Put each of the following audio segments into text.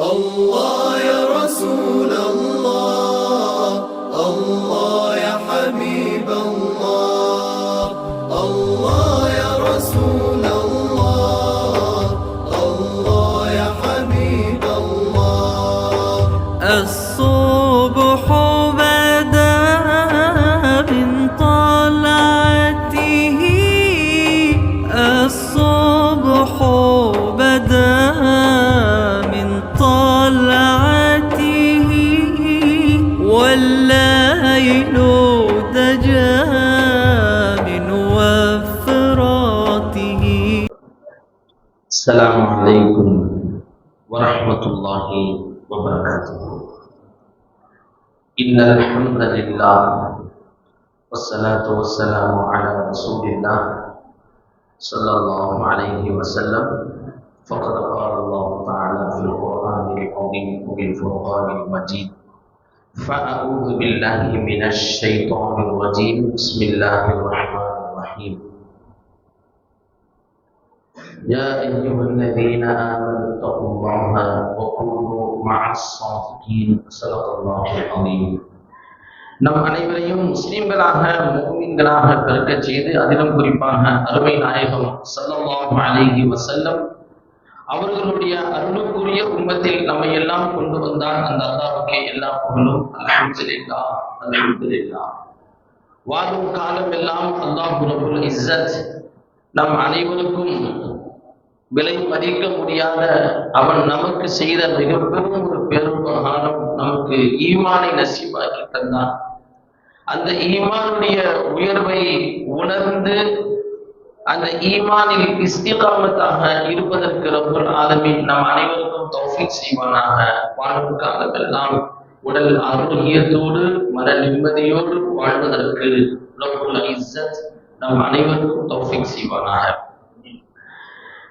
الله يا رسول الله. وبركاته. إن الحمد لله والصلاة والسلام على رسول الله صلى الله عليه وسلم. فقد قال الله تعالى في القرآن العظيم وبالفرقان المجيد فأعوذ بالله من الشيطان الرجيم. بسم الله الرحمن الرحيم. يا أيها الذين آمنوا اتقوا الله وكونوا مع الصادقين صدق الله العظيم நம் அனைவரையும் முஸ்லிம்களாக முஸ்லிம்களாக பிறக்கச் செய்து அதிலும் குறிப்பாக அருமை நாயகம் ஸல்லல்லாஹு அலைஹி வஸல்லம் அவர்களுடைய அருளுக்குரிய உம்மத்தில் நம்மை எல்லாம் கொண்டு வந்தால் அந்த அல்லாஹ்வுக்கே எல்லா புகழும் அல்ஹம்துலில்லாஹ் அல்ஹம்துலில்லாஹ் வாழும் காலம் எல்லாம் அல்லாஹ் ரப்புல் இஸ்ஸத் நம் அனைவருக்கும் விலை மதிக்க முடியாத அவன் நமக்கு செய்த மிக பெரும் ஒரு பெரும்பகாரம் நமக்கு ஈமானை நசிவாக்கி தந்தான். அந்த ஈமானுடைய உயர்வை உணர்ந்து அந்த ஈமானில் இஸ்திகாமத்தாக இருப்பதற்கு ரொம்ப ஆலமின் நம் அனைவருக்கும் தௌஃபிக் செய்வானாக. வாழும் காலமெல்லாம் உடல் ஆரோக்கியத்தோடு மன நிம்மதியோடு வாழ்வதற்கு ரப்புல் இஸ்ஸத் நம் அனைவருக்கும் தௌஃபிக் செய்வானாக.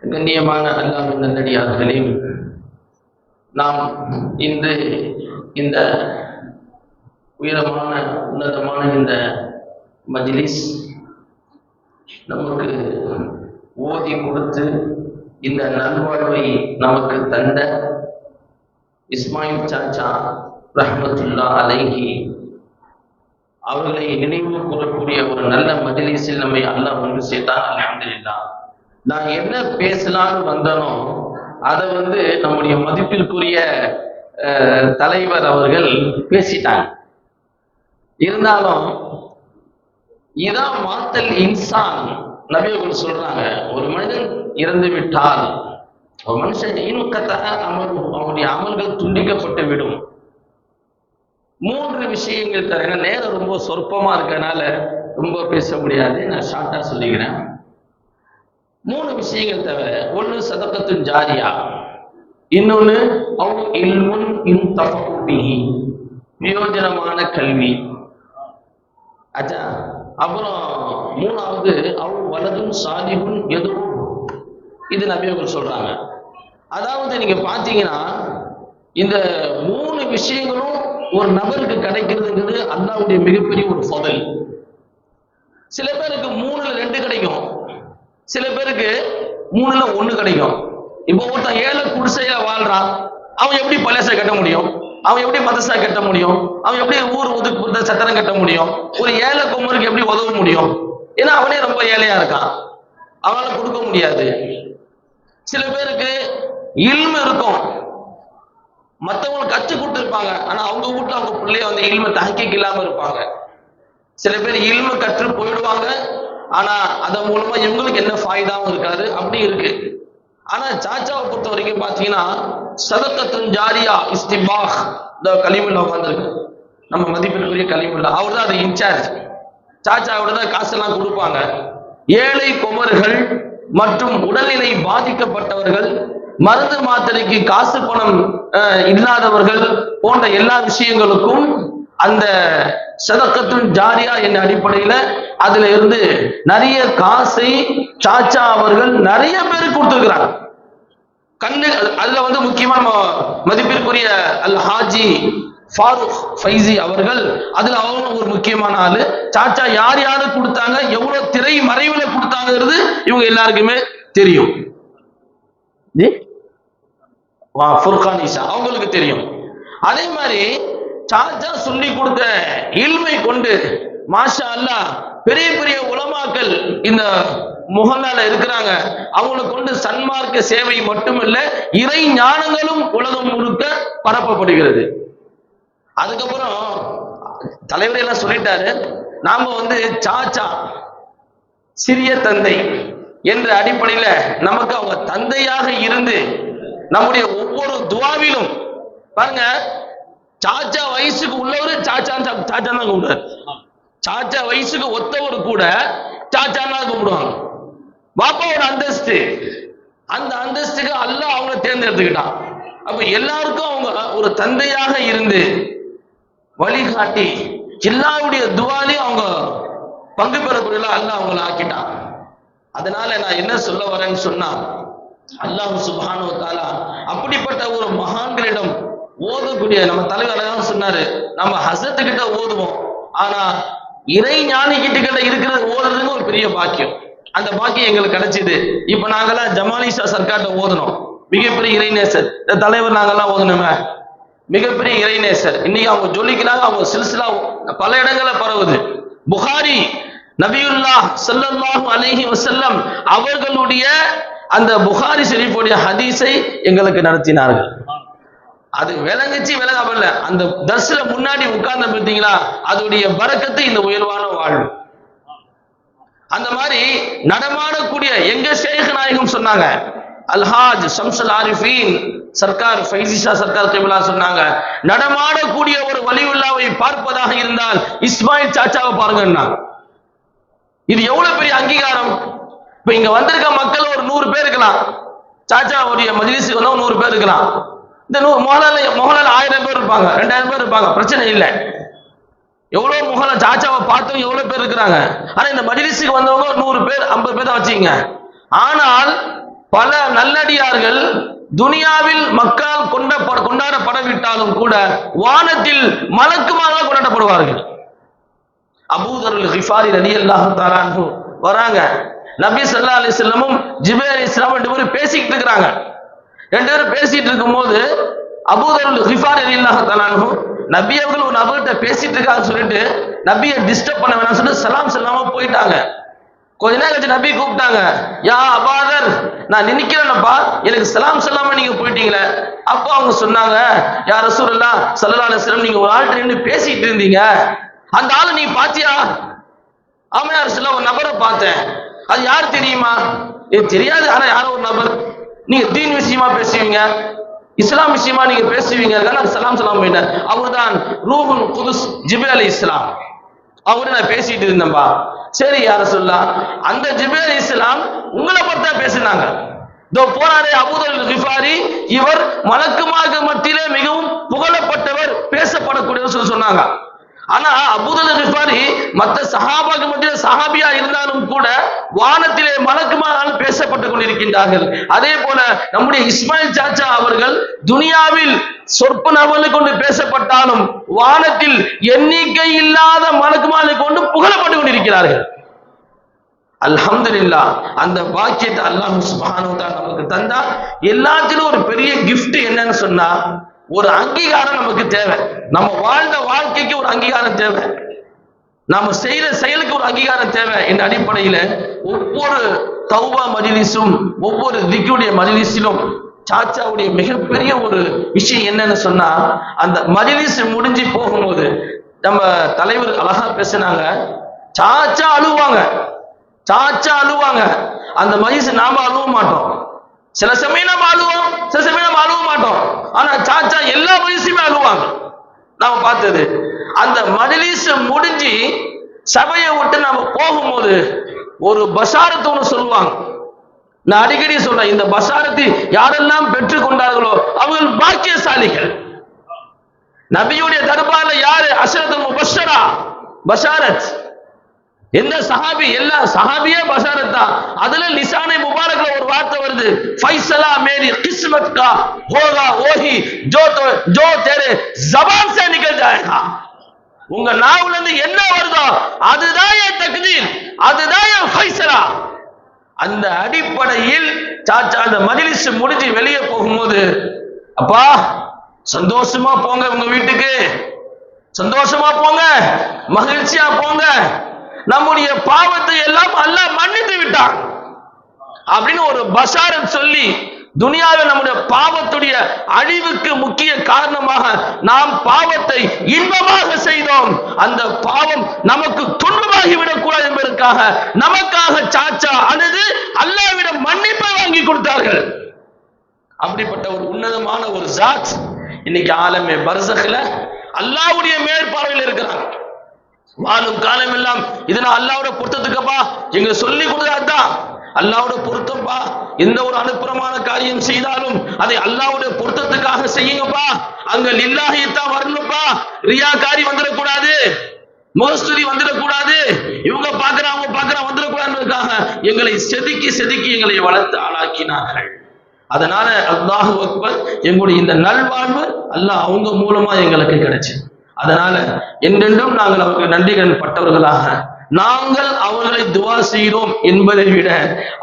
கண்ணியமான அல்லாவின் நல்லடியார்களே நாம் இன்று இந்த உயரமான உன்னதமான இந்த மஜ்லிஸ் நமக்கு ஓதி கொடுத்து இந்த நல்வாழ்வை நமக்கு தந்த இஸ்மாயில் சாச்சா ரஹமத்துல்லா அலைஹி அவர்களை நினைவு கூறக்கூடிய ஒரு நல்ல மஜ்லிஸில் நம்மை அல்லாஹ் ஒன்று சேர்த்தான் அல்ஹம்துலில்லாஹ் நான் என்ன பேசலாம்னு வந்தனோ அதை வந்து நம்முடைய மதிப்பிற்குரிய அஹ், தலைவர் அவர்கள் பேசிட்டாங்க. இருந்தாலும் இதான் மாத்தல் இன்சான். நபியர்கள் சொல்றாங்க ஒரு மனிதன் இறந்து விட்டால் ஒரு மனுஷன் இனுக்கத்தாக அமல் அவனுடைய அமல்கள் துண்டிக்கப்பட்டு விடும் மூன்று விஷயங்கள் தரேன் நேரம் ரொம்ப சொற்பமா இருக்கனால ரொம்ப பேச முடியாது. நான் ஷார்ட்டா சொல்லிக்கிறேன். மூணு விஷயங்கள் தவிர ஒன்று சதக்கத்துன் ஜாரியா. இன்னொன்று அவ் இல்முன் இன் பிஹி. பிரயோஜனமான கல்வி. அச்சா அப்புறம் மூணாவது அவ் வலதும் சாதிபுன் எதுவும். இது நபியவர்கள் சொல்றாங்க. அதாவது நீங்க பாத்தீங்கன்னா இந்த மூணு விஷயங்களும் ஒரு நபருக்கு கிடைக்கிறதுங்கிறது அல்லாவுடைய மிகப்பெரிய ஒரு ஃபதல். சில பேருக்கு மூணுல ரெண்டு கிடைக்கும். சில பேருக்கு மூணுல ஒண்ணு கிடைக்கும். இப்போ ஒருத்தன் ஏழை குடிசையில வாழ்றான். அவன் எப்படி பழசை கட்ட முடியும்? அவன் எப்படி மதசா கட்ட முடியும்? அவன் எப்படி ஊர் ஒதுக்கு சத்திரம் கட்ட முடியும்? ஒரு ஏழை குமருக்கு எப்படி உதவ முடியும்? ஏன்னா அவனே ரொம்ப ஏழையா இருக்கான். அவனால கொடுக்க முடியாது. சில பேருக்கு இல்மு இருக்கும். மற்றவங்களுக்கு கற்றுக் கொடுத்துருப்பாங்க. ஆனா அவங்க வீட்டுல அவங்க பிள்ளைய வந்து இல்ம தாங்கிக்க இல்லாம இருப்பாங்க. சில பேர் இல்ம கற்று போயிடுவாங்க. ஆனா அதன் மூலமா இவங்களுக்கு என்ன ஃபாய்தாவும் இருக்காது. அப்படி இருக்கு. ஆனா சாச்சாவை பொறுத்த வரைக்கும் பாத்தீங்கன்னா சதக்கத்துன் ஜாரியா இஸ்திபாஹ். இந்த கலிமுல்லா உட்காந்துருக்கு நம்ம மதிப்பிற்குரிய கலிமுல்லா. அவர் தான் அது இன்சார்ஜ் சாச்சாவோட தான் காசெல்லாம் கொடுப்பாங்க. ஏழை குமர்கள் மற்றும் உடல்நிலை பாதிக்கப்பட்டவர்கள் மருந்து மாத்திரைக்கு காசு பணம் இல்லாதவர்கள் போன்ற எல்லா விஷயங்களுக்கும் அந்த சதக்கத்தின் ஜாரியா என்ற அடிப்படையில அதுல இருந்து நிறைய காசை சாச்சா அவர்கள் நிறைய பேருக்கு கொடுத்திருக்கிறாங்க. கண்ணு அதுல வந்து முக்கியமா நம்ம மதிப்பிற்குரிய அல் ஹாஜி ஃபாரூக் ஃபைசி அவர்கள் அதுல அவங்க ஒரு முக்கியமான ஆளு. சாச்சா யார் யாரு கொடுத்தாங்க எவ்வளவு திரை மறைவுல கொடுத்தாங்கிறது இவங்க எல்லாருக்குமே தெரியும். அவங்களுக்கு தெரியும். அதே மாதிரி சாச்சா சொல்லி கொடுத்த இல்மை கொண்டு மாஷா அல்லாஹ் பெரிய பெரிய உலமாக்கள் இந்த முகலால இருக்கிறாங்க. அவங்களை கொண்டு சன்மார்க்க சேவை மட்டுமல்ல இறை ஞானங்களும் உலகம் முழுக்க பரப்பப்படுகிறது. அதுக்கப்புறம் தலைவர் எல்லாம் சொல்லிட்டாரு நாம வந்து சாச்சா சிறிய தந்தை என்ற அடிப்படையில நமக்கு அவங்க தந்தையாக இருந்து நம்முடைய ஒவ்வொரு துவாவிலும் பாருங்க சாச்சா வயசுக்கு உள்ளவரு சாச்சான் சாச்சா தான் கூப்பிடுறாரு சாச்சா வயசுக்கு ஒத்தவர் கூட சாச்சான் தான் கூப்பிடுவாங்க பாப்பாவோட அந்தஸ்து அந்த அந்தஸ்துக்கு அல்ல அவங்க தேர்ந்தெடுத்துக்கிட்டான். அப்ப எல்லாருக்கும் அவங்க ஒரு தந்தையாக இருந்து வழிகாட்டி எல்லாருடைய துவாலையும் அவங்க பங்கு பெறக்கூடிய அல்லாஹ் அவங்கள ஆக்கிட்டான். அதனால நான் என்ன சொல்ல வரேன்னு சொன்னா அல்லாஹ் சுபானோ தாலா அப்படிப்பட்ட ஒரு மகான்களிடம் ஓதக்கூடிய நம்ம தலைவர் அழகா சொன்னாரு நம்ம ஹசத்து கிட்ட ஓதுவோம். ஆனா இறை ஞானி கிட்ட இருக்கிறது ஓதுறதுக்கு ஒரு பெரிய பாக்கியம். அந்த பாக்கியம் எங்களுக்கு கிடைச்சது. இப்ப நாங்கெல்லாம் ஜமாலிஷா சர்க்கார்ட்ட ஓதணும். மிகப்பெரிய இறைநேசர் இந்த தலைவர் நாங்கெல்லாம் ஓதணுமே. மிகப்பெரிய இறைநேசர். இன்னைக்கு அவங்க சொல்லிக்கிறாங்க அவங்க சில்சிலா பல இடங்களை பரவுது. புகாரி நபியுல்லா சல்லல்லாஹு அலைஹி வசல்லம் அவர்களுடைய அந்த புகாரி ஷெரீஃபுடைய ஹதீஸை எங்களுக்கு நடத்தினார்கள். அது விளங்குச்சு விளங்கப்படல அந்த தர்சில முன்னாடி உட்கார்ந்த பார்த்தீங்களா அதோடைய பறக்கத்து இந்த உயர்வான வாழ்வு. அந்த மாதிரி நடமாடக்கூடிய எங்க ஷேக் நாயகம் சொன்னாங்க அல்ஹாஜ் சம்சல் ஆரிஃபீன் சர்க்கார் ஃபைசிஷா சர்க்கார் கிபிலா சொன்னாங்க. நடமாடக்கூடிய ஒரு வலியுல்லாவை பார்ப்பதாக இருந்தால் இஸ்மாயில் சாச்சாவை பாருங்கன்னா இது எவ்வளவு பெரிய அங்கீகாரம்? இப்ப இங்க வந்திருக்க மக்கள் ஒரு நூறு பேர் இருக்கலாம். சாச்சாவுடைய மஜ்லிஸுக்கு வந்தா நூறு பேர் இருக்கலாம். இந்த நூறு மொஹலால மொகலால் ஆயிரம் பேர் இருப்பாங்க ரெண்டாயிரம் பேர் இருப்பாங்க பிரச்சனை இல்லை. எவ்வளவு முகல சாச்சாவை பார்த்தவங்க எவ்வளவு பேர் இருக்கிறாங்க? ஆனா இந்த மஜ்லிஸுக்கு வந்தவங்க ஒரு நூறு பேர் ஐம்பது பேர் தான் வச்சுங்க ஆனால் பல நல்லடியார்கள் துனியாவில் மக்கள் கொண்ட கொண்டாடப்படவிட்டாலும் கூட வானத்தில் மலக்குமாக கொண்டாடப்படுவார்கள். அபூதருல் ஹிஃபாரி ரலி அல்லாஹு வராங்க. நபி ஸல்லல்லாஹு செல்லமும் ஜிபே ஜிப்ரீல் இஸ்லாம் ரெண்டு பேரும் பேசிக்கிட்டு இருக்கிறாங்க. ரெண்டு பேரும் பேசிட்டு இருக்கும்போது அபூதருல் ஹிஃபாரி ரலி அல்லாஹு தஆலாஹு நபி அவர்கள் ஒரு நபர்கிட்ட பேசிட்டு இருக்காங்கன்னு சொல்லிட்டு நபியை டிஸ்டர்ப் பண்ண வேணாம்னு சொல்லிட்டு சலாம் செல்லாம போயிட்டாங்க. கொஞ்ச நேரம் கழிச்சு நபி கூப்பிட்டாங்க. யா அபாதர் நான் நினைக்கிறேன்னப்பா எனக்கு சலாம் சொல்லாம நீங்க போயிட்டீங்களே. அப்போ அவங்க சொன்னாங்க யா ரசூலுல்லாஹ் ஸல்லல்லாஹு அலைஹி வஸல்லம் நீங்க ஒரு ஆள்கிட்ட நின்று பேசிட்டு இருந்தீங்க. அந்த ஆளு நீ பாத்தியா? ஆமா யார் சொல்ல ஒரு நபரை பார்த்தேன். அது யார் தெரியுமா? இது தெரியாது. ஆனா யாரோ ஒரு நபர். நீங்க தீன் விஷயமா பேசுவீங்க? இஸ்லாம் விஷயமா நீங்க பேசுவீங்க. அதனால சலாம் சலாம் போயிட்டேன். அவர்தான் ரூஹுல் குதுஸ் ஜிபே அலி இஸ்லாம். அவரு நான் பேசிட்டு இருந்தேன்பா. சரி யார சொல்லலாம் அந்த ஜிபேல் இஸ்லாம் உங்களை பார்த்தா தான் பேசினாங்க. இதோ போனாரே அபுதல் கிஃபாரி இவர் மலக்குமாக மத்தியிலே மிகவும் புகழப்பட்டவர் பேசப்படக்கூடியவர் சொல்லி சொன்னாங்க. ஆனா அபுதல் கிஃபாரி மத்த சஹாபாக்கு மட்டும் சஹாபியா இருந்தாலும் கூட வானத்திலே மலக்குமானால் பேசப்பட்டு கொண்டிருக்கின்றார்கள். அதே போல நம்முடைய இஸ்மாயில் சாச்சா அவர்கள் துனியாவில் சொற்ப நபர்கள் கொண்டு பேசப்பட்டாலும் வானத்தில் எண்ணிக்கை இல்லாத மலக்குமாலை கொண்டு புகழப்பட்டு கொண்டிருக்கிறார்கள். அல்ஹம்துலில்லா அந்த பாக்கியத்தை அல்லாஹ் சுபானு வ நமக்கு தந்தா எல்லாத்திலும் ஒரு பெரிய கிஃப்ட் என்னன்னு சொன்னா ஒரு அங்கீகாரம் நமக்கு தேவை. நம்ம வாழ்ந்த வாழ்க்கைக்கு ஒரு அங்கீகாரம் தேவை. நாம செய்யற செயலுக்கு ஒரு அங்கீகாரம் தேவை என்ற அடிப்படையில ஒவ்வொரு தௌவா மஜிலிஸும் ஒவ்வொரு திக்குடைய மஜிலிஸிலும் சாச்சாவுடைய மிகப்பெரிய ஒரு விஷயம் என்னன்னு சொன்னா அந்த மஜிலிஸ் முடிஞ்சு போகும்போது நம்ம தலைவர் அழகா பேசினாங்க சாச்சா அழுவாங்க. சாச்சா அழுவாங்க. அந்த மஜிலிஸ் நாம அழுவ மாட்டோம். சில சமயம் நம்ம அழுவோம் சில சமயம் நம்ம அழுவ மாட்டோம். ஆனா சாச்சா எல்லா மஜிலிஸுமே அழுவாங்க. நாம பார்த்தது அந்த மஜலீச முடிஞ்சு சபையை விட்டு நாம போகும்போது ஒரு பசாரத்தை ஒன்று சொல்லுவாங்க. நான் அடிக்கடி சொல்றேன் இந்த பசாரத்தை யாரெல்லாம் பெற்றுக் கொண்டார்களோ அவர்கள் பாக்கியசாலிகள். நபியுடைய தர்பார்ல யாரு? அசரத் முபஷரா பஷாரத். எந்த சஹாபி? எல்லா சஹாபியே பஷாரத் தான். அதுல லிசானை வார்த்தை வருது ஃபைசலா மேரி கிஸ்மத் கா ஹோகா ஓஹி ஜோ தோ ஜோ தேரே ஜபான் சே நிக்கல் ஜாயேகா. உங்க நாவுல இருந்து என்ன வருதோ அதுதான் என் தகுதியில் அதுதான் என் ஃபைசலா. அந்த அடிப்படையில் சாச்சா அந்த மஜ்லிஸ் முடிஞ்சு வெளியே போகும்போது அப்பா சந்தோஷமா போங்க உங்க வீட்டுக்கு. சந்தோஷமா போங்க மகிழ்ச்சியா போங்க. நம்முடைய பாவத்தை எல்லாம் அல்ல மன்னித்து விட்டான். அப்படின்னு ஒரு பஷாரத் சொல்லி துனியாவில் நம்முடைய பாவத்துடைய அழிவுக்கு முக்கிய காரணமாக நாம் பாவத்தை இன்பமாக செய்தோம். அந்த பாவம் நமக்கு துன்பமாகி விடக்கூடாது என்பதற்காக நமக்காக சாச்சா அழுது அல்லாவிடம் மன்னிப்பை வாங்கி கொடுத்தார்கள். அப்படிப்பட்ட ஒரு உன்னதமான ஒரு ஜாத் இன்னைக்கு ஆலமே பர்சக்ல அல்லாவுடைய மேற்பார்வையில் இருக்கிறான். வாழும் காலம் எல்லாம் இதனால் அல்லாவோட பொருத்தத்துக்கப்பா எங்க சொல்லி கொடுத்தாதான் அல்லாவோட பொருத்தம்ப்பா எந்த ஒரு அனுப்புறமான காரியம் செய்தாலும் அதை அல்லாவுடைய பொருத்தத்துக்காக செய்யுங்கப்பா. அங்க லில்லாஹித்தான் வரணும்ப்பா. ரியா காரி வந்துடக்கூடாது. மோஸ்டரி வந்துடக்கூடாது. இவங்க பாக்குறாங்க அவங்க பாக்குறாங்க வந்துடக்கூடாதுக்காக எங்களை செதுக்கி செதுக்கி எங்களை வளர்த்து ஆளாக்கினார்கள். அதனால அல்லாஹு அக்பர் எங்களுடைய இந்த நல்வாழ்வு அல்லாஹ் அவங்க மூலமா எங்களுக்கு கிடைச்சு. அதனால என்றென்றும் நாங்கள் அவருக்கு நன்றிகள் பட்டவர்களாக நாங்கள் அவர்களை துவா செய்கிறோம் என்பதை விட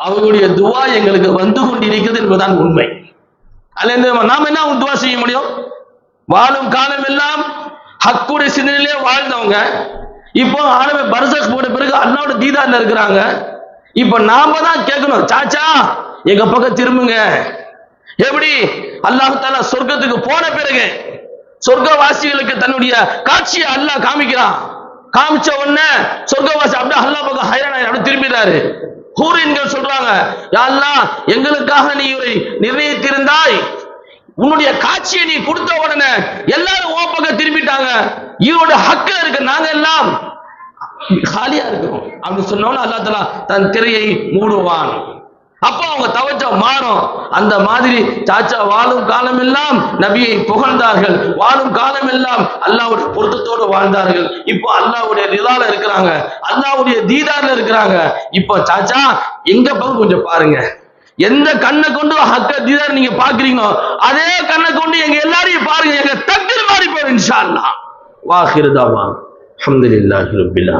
அவர்களுடைய துவா எங்களுக்கு வந்து கொண்டிருக்கிறது என்பதுதான் உண்மை. அல்ல நாம் என்ன அவங்க துவா செய்ய முடியும்? வாழும் காலம் எல்லாம் ஹக்குடைய சிந்தனையிலே வாழ்ந்தவங்க. இப்போ ஆளுமை பர்சஸ் போன பிறகு அண்ணாவோட தீதார்ல இருக்கிறாங்க. இப்போ நாம தான் கேட்கணும் சாச்சா எங்க பக்கம் திரும்புங்க. எப்படி? அல்லாஹ் சொர்க்கத்துக்கு போன பிறகு சொர்க்கவாசிகளுக்கு தன்னுடைய காட்சியை அல்லாஹ் காமிக்கிறான். காமிச்ச உடனே சொர்க்கவாசி அப்படியே அல்லாஹ் பக்கம் ஹைரான அப்படி திரும்பிடுறாரு ஹூரின்கள் சொல்றாங்க யா எங்களுக்காக நீ இவரை நிர்ணயித்திருந்தாய். உன்னுடைய காட்சியை நீ கொடுத்த உடனே எல்லாரும் ஓ பக்கம் திரும்பிட்டாங்க. இவரோட ஹக்க இருக்கு நாங்க எல்லாம் காலியா இருக்கிறோம் அப்படின்னு சொன்னோன்னு அல்லா தலா தன் திரையை மூடுவான். அப்போ அவங்க தவச்சம் மாறும். அந்த மாதிரி சாச்சா வாழும் காலம் எல்லாம் நபியை புகழ்ந்தார்கள். வாழும் காலம் எல்லாம் அல்லாவுடைய பொருத்தத்தோடு வாழ்ந்தார்கள். இப்போ அல்லாவுடைய நிலால இருக்கிறாங்க. அல்லாவுடைய தீதார்ல இருக்கிறாங்க. இப்போ சாச்சா எங்க பக்கம் கொஞ்சம் பாருங்க. எந்த கண்ணை கொண்டு ஹக்க தீதார் நீங்க பாக்குறீங்களோ அதே கண்ணை கொண்டு எங்க எல்லாரையும் பாருங்க. எங்க தக்கில் மாறி போயிடும் இன்ஷா அல்லா வாஹிருதாவான் அல்ஹம்துலில்லாஹி ரப்பில்